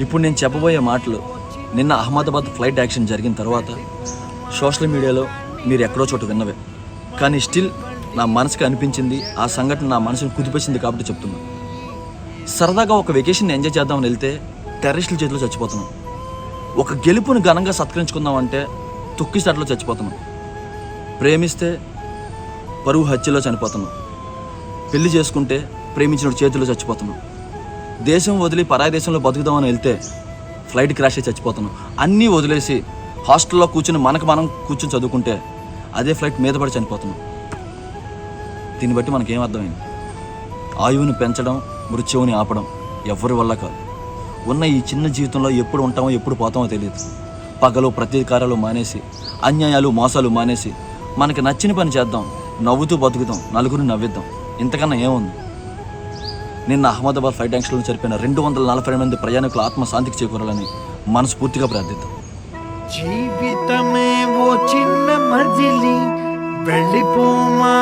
ఇప్పుడు నేను చెప్పబోయే మాటలు నిన్న అహ్మదాబాద్ ఫ్లైట్ యాక్షన్ జరిగిన తర్వాత సోషల్ మీడియాలో మీరు ఎక్కడో చోట విన్నవే. కానీ స్టిల్ నా మనసుకి అనిపించింది ఆ సంఘటన నా మనసును కుదిపేసింది కాబట్టి చెప్తున్నా. సరదాగా ఒక వెకేషన్ ఎంజాయ్ చేద్దామని వెళ్తే టెర్రరిస్టుల చేతిలో చచ్చిపోతున్నాం. ఒక గెలుపును ఘనంగా సత్కరించుకుందామంటే తొక్కిసాట్లో చచ్చిపోతున్నాం. ప్రేమిస్తే పరువు హత్యలో చనిపోతున్నాం. పెళ్ళి చేసుకుంటే ప్రేమించిన చేతిలో చచ్చిపోతున్నాం. దేశం వదిలి పరాయి దేశంలో బతుకుదామని వెళ్తే ఫ్లైట్ క్రాష్ అయి చచ్చిపోతున్నాం అన్నీ వదిలేసి హాస్టల్లో కూర్చుని మనకు మనం కూర్చుని చదువుకుంటే అదే ఫ్లైట్ మీద పడి చనిపోతున్నాం దీన్ని బట్టి మనకేం అర్థమైంది? ఆయువుని పెంచడం మృత్యువుని ఆపడం ఎవరి వల్ల కాదు. ఉన్న ఈ చిన్న జీవితంలో ఎప్పుడు ఉంటామో ఎప్పుడు పోతామో తెలియదు. పగలు ప్రతీకారాలు మానేసి అన్యాయాలు మోసాలు మానేసి మనకి నచ్చిన పని చేద్దాం నవ్వుతూ బతుకుదాం నలుగురిని నవ్విద్దాం. ఇంతకన్నా ఏముంది? నిన్న అహ్మదాబాద్ ఫ్లైట్ యాక్సిడెంట్లో చనిపోయిన రెండు వందల నలభై మంది ప్రయాణికుల ఆత్మశాంతికి చేకూరాలని మనస్ఫూర్తిగా ప్రార్థిద్దాం. జీవితమే ఓ చిన్న మజిలి వెళ్ళిపోమా